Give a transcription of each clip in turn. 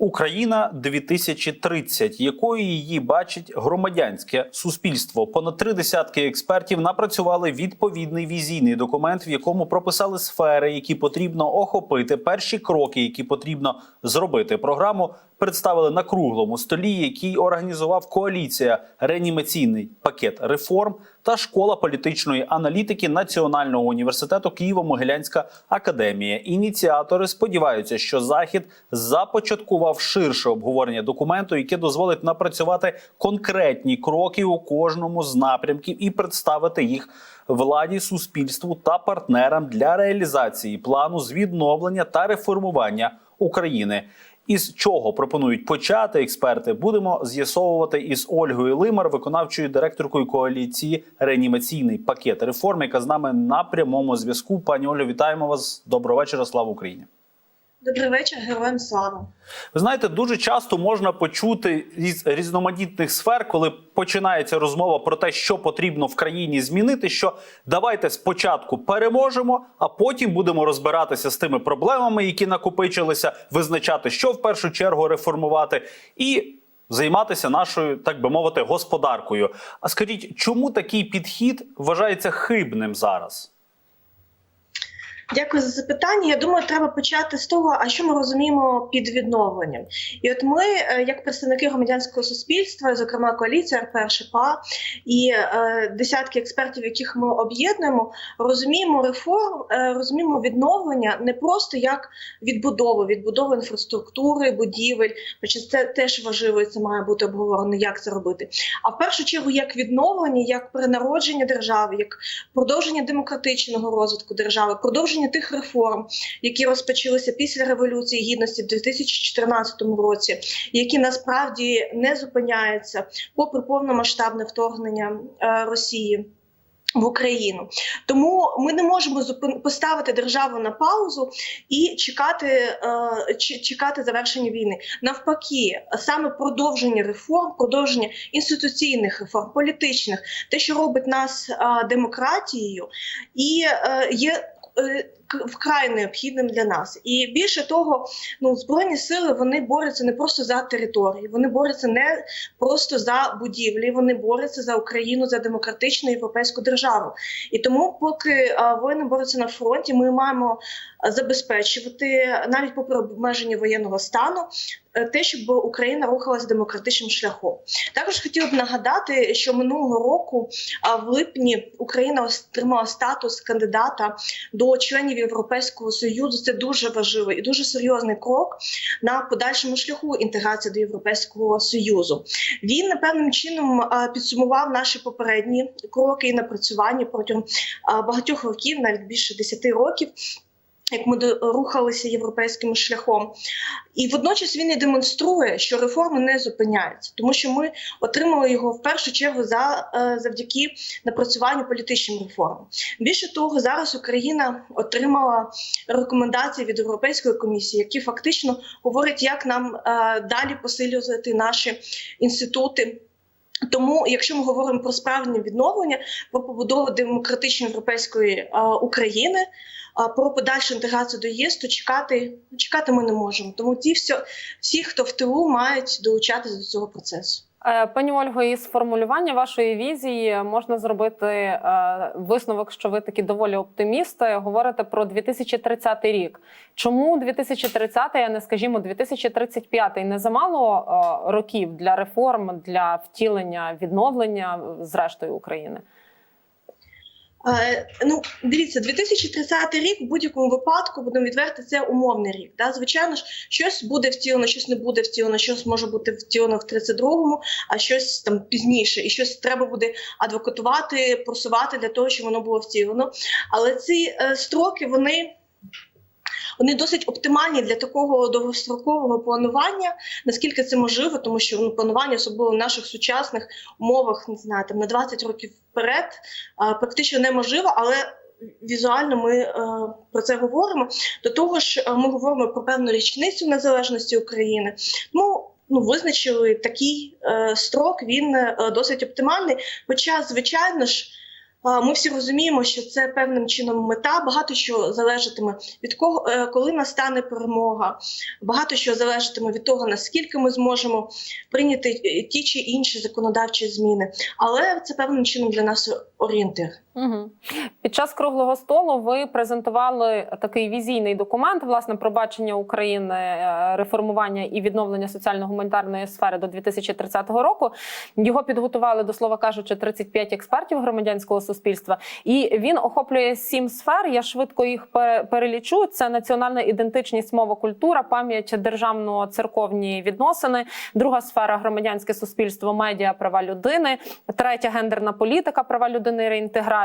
Україна 2030, якою її бачить громадянське суспільство. Понад три десятки експертів напрацювали відповідний візійний документ, в якому прописали сфери, які потрібно охопити, перші кроки, які потрібно зробити. Програму представили на круглому столі, який організував коаліція реанімаційний пакет реформ та школа політичної аналітики Національного університету Києво-Могилянська академія. Ініціатори сподіваються, що захід започаткував ширше обговорення документу, яке дозволить напрацювати конкретні кроки у кожному з напрямків і представити їх владі, суспільству та партнерам для реалізації плану з відновлення та реформування України. Із чого пропонують почати експерти, будемо з'ясовувати із Ольгою Лимар, виконавчою директоркою коаліції реанімаційний пакет реформ, яка з нами на прямому зв'язку. Пані Олю, вітаємо вас. Доброго вечора. Слава Україні. Добрий вечір, героям слава. Ви знаєте, дуже часто можна почути із різноманітних сфер, коли починається розмова про те, що потрібно в країні змінити. Що давайте спочатку переможемо, а потім будемо розбиратися з тими проблемами, які накопичилися, визначати, що в першу чергу реформувати, і займатися нашою, так би мовити, господаркою. А скажіть, чому такий підхід вважається хибним зараз? Дякую за запитання. Я думаю, треба почати з того, а що ми розуміємо під відновленням. І от ми, е, як представники громадянського суспільства, зокрема коаліція РП ШПА і е, десятки експертів, яких ми об'єднуємо, розуміємо реформ, е, розуміємо відновлення не просто як відбудову, відбудову інфраструктури, будівель, хоча це теж важливо, і це має бути обговорено, як це робити. А в першу чергу, як відновлення, як перенародження держави, як продовження демократичного розвитку держави, продовження тих реформ, які розпочалися після революції гідності в 2014 році, які насправді не зупиняються попри повномасштабне вторгнення е, Росії. В Україну тому ми не можемо поставити державу на паузу і чекати, е, чекати завершення війни. Навпаки, саме продовження реформ, продовження інституційних реформ, політичних, те, що робить нас е, демократією, і є. Е, Вкрай необхідним для нас, і більше того, ну збройні сили вони борються не просто за території, вони борються не просто за будівлі, вони борються за Україну, за демократичну європейську державу. І тому, поки а, воїни борються на фронті, ми маємо забезпечувати навіть попри обмеження воєнного стану. Е, Те, щоб Україна рухалась демократичним шляхом, також хотіла б нагадати, що минулого року, в липні, Україна отримала статус кандидата до членів Європейського союзу. Це дуже важливий і дуже серйозний крок на подальшому шляху інтеграції до Європейського союзу. Він певним чином підсумував наші попередні кроки і напрацювання протягом багатьох років, навіть більше 10 років. Як ми рухалися європейським шляхом, і водночас він і демонструє, що реформи не зупиняються, тому що ми отримали його в першу чергу за е, завдяки напрацюванню політичним реформам. Більше того, зараз Україна отримала рекомендації від Європейської комісії, які фактично говорять, як нам е, далі посилювати наші інститути. Тому, якщо ми говоримо про справжнє відновлення, про побудову демократичної європейської е, України, про подальшу інтеграцію до ЄС, то чекати, чекати ми не можемо. Тому ті, всі, всі, хто в тилу, мають долучатися до цього процесу. Е, Пані Ольго, із формулювання вашої візії можна зробити е, висновок, що ви такі доволі оптимісти. Говорите про 2030 рік. Чому 2030, а не скажімо, 2035? Не замало е, років для реформ, для втілення відновлення зрештою України? Е, ну, дивіться, 2030 рік в будь-якому випадку будемо відверти, це умовний рік. Да? Звичайно ж, щось буде втілено, щось не буде втілено, щось може бути втілено в 32-му, а щось там пізніше, і щось треба буде адвокатувати, просувати для того, щоб воно було втілено. Але ці е, строки вони. Вони досить оптимальні для такого довгострокового планування, наскільки це можливо, тому що ну, планування, особливо в наших сучасних умовах, не знаю, там на 20 років вперед, практично неможливо, але візуально ми е, про це говоримо. До того ж, е, ми говоримо про певну річницю незалежності України. Ну, ну визначили такий е, строк, він е, досить оптимальний. Хоча, звичайно ж. Ми всі розуміємо, що це певним чином мета. Багато що залежатиме від кого, е, коли настане перемога. Багато що залежатиме від того, наскільки ми зможемо прийняти ті чи інші законодавчі зміни. Але це певним чином для нас орієнтир. Угу. Під час круглого столу ви презентували такий візійний документ, власне, про бачення України, е, реформування і відновлення соціально-гуманітарної сфери до 2030 року. Його підготували до слова кажучи 35 експертів громадянського суспільства, і він охоплює сім сфер. Я швидко їх перелічу. Це національна ідентичність, мова, культура, пам'ять державно-церковні відносини. Друга сфера громадянське суспільство, медіа, права людини. Третя гендерна політика, права людини, реінтеграція,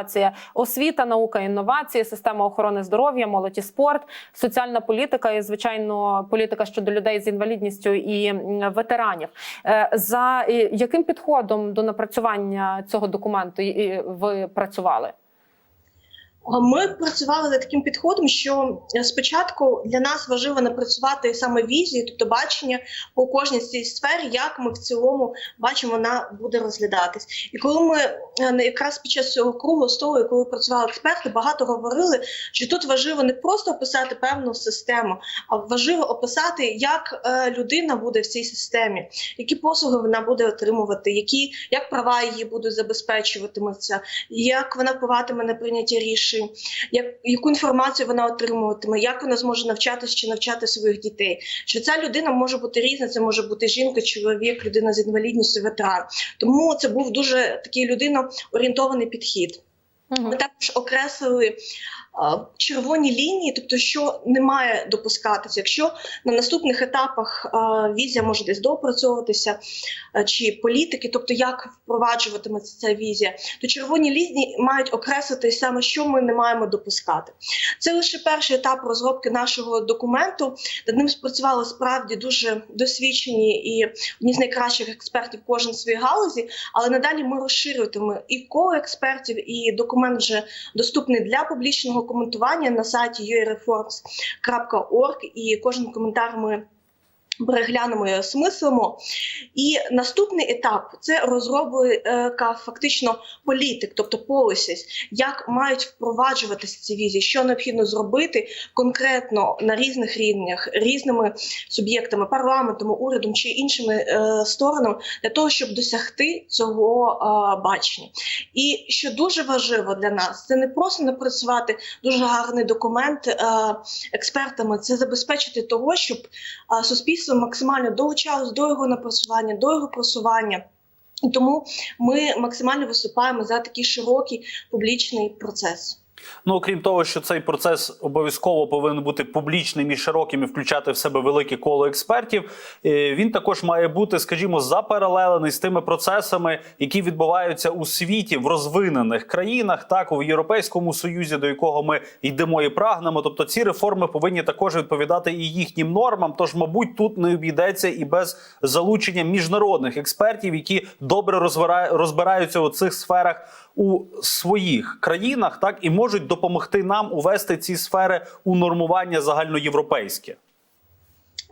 освіта, наука, інновації, система охорони здоров'я, молоді спорт, соціальна політика і звичайно політика щодо людей з інвалідністю і ветеранів. Е, За е, яким підходом до напрацювання цього документу ви працювали? Ми працювали за таким підходом, що е, спочатку для нас важливо напрацювати саме візію, тобто бачення по кожній з цій сфері, як ми в цілому бачимо, вона буде розглядатись. І коли ми е, якраз під час цього круглого столу, коли працювали експерти, багато говорили, що тут важливо не просто описати певну систему, а важливо описати, як е, людина буде в цій системі, які послуги вона буде отримувати, які як права її будуть забезпечуватимуться, як вона впливатиме на прийняття рішень, як, яку інформацію вона отримуватиме, як вона зможе навчатися чи навчати своїх дітей. Що ця людина може бути різна, це може бути жінка, чоловік, людина з інвалідністю, ветеран. Тому це був дуже такий людино-орієнтований підхід. Мгм. Ми також окреслили червоні лінії, тобто, що не має допускатися. Якщо на наступних етапах візія може десь доопрацьовуватися, а, чи політики, тобто як впроваджуватиметься ця візія, то червоні лінії мають окреслити саме, що ми не маємо допускати. Це лише перший етап розробки нашого документу. Над ним спрацювали справді дуже досвідчені і одні з найкращих експертів кожен в своїй галузі. Але надалі ми розширюватиме і коло експертів, і документ вже доступний для публічного коментування на сайті ureforms.org, і кожен коментар ми переглянемо і осмислимо. І наступний етап це розробка фактично політик, тобто policies, як мають впроваджуватися ці візії, що необхідно зробити конкретно на різних рівнях, різними суб'єктами, парламентом, урядом чи іншими е, сторонами для того, щоб досягти цього е, бачення. І що дуже важливо для нас, це не просто напрацювати дуже гарний документ е, експертами, це забезпечити того, щоб е, суспільство максимально долучалось до його напрацювання, до його просування. І тому ми максимально виступаємо за такий широкий публічний процес. Ну, окрім того, що цей процес обов'язково повинен бути публічним і широким і включати в себе велике коло експертів. е, Він також має бути, скажімо, запаралелений з тими процесами, які відбуваються у світі в розвинених країнах, так у Європейському Союзі, до якого ми йдемо і прагнемо. Тобто ці реформи повинні також відповідати і їхнім нормам. Тож, мабуть, тут не обійдеться і без залучення міжнародних експертів, які добре розбира- розбираються у цих сферах у своїх країнах, так і можуть допомогти нам увести ці сфери у нормування загальноєвропейське.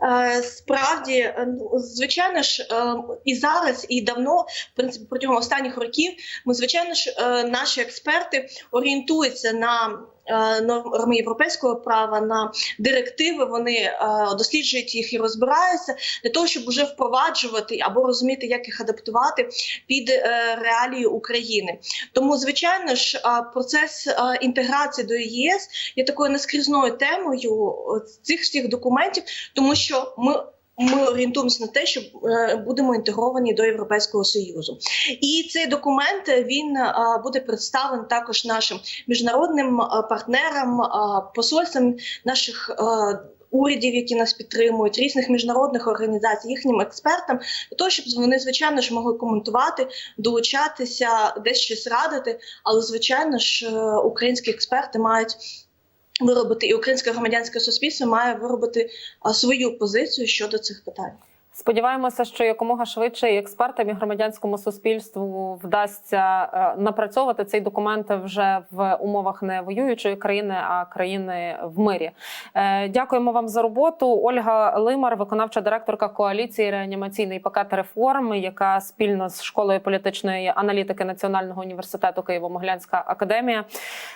Е, Справді, е, ну, звичайно ж, е, і зараз, і давно, в принципі, протягом останніх років, ми, звичайно ж, наші експерти орієнтуються на норми європейського права, на директиви. Вони е, досліджують їх і розбираються для того, щоб вже впроваджувати або розуміти, як їх адаптувати під е, реалії України. Тому, звичайно ж, е, процес е, інтеграції до ЄС є такою наскрізною темою е, цих всіх документів, тому що ми. Ми орієнтуємося на те, що е, будемо інтегровані до Європейського союзу, і цей документ е, він е, буде представлений також нашим міжнародним партнерам, посольствам наших. Урядів, які нас підтримують, різних міжнародних організацій, їхнім експертам, для того, щоб вони звичайно ж могли коментувати, долучатися, десь щось радити. Але звичайно ж, українські експерти мають виробити, і українське громадянське суспільство має виробити свою позицію щодо цих питань. Сподіваємося, що якомога швидше і експертам і громадянському суспільству вдасться е, напрацьовувати цей документ вже в умовах не воюючої країни, а країни в мирі. Е, Дякуємо вам за роботу. Ольга Лимар, виконавча директорка коаліції реанімаційний пакет реформ, яка спільно з школою політичної аналітики Національного університету Києво-Могилянська академія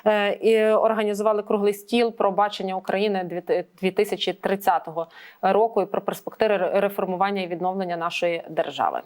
е, і організували круглий стіл про бачення України 2030 року і про перспективи реформування і відновлення нашої держави.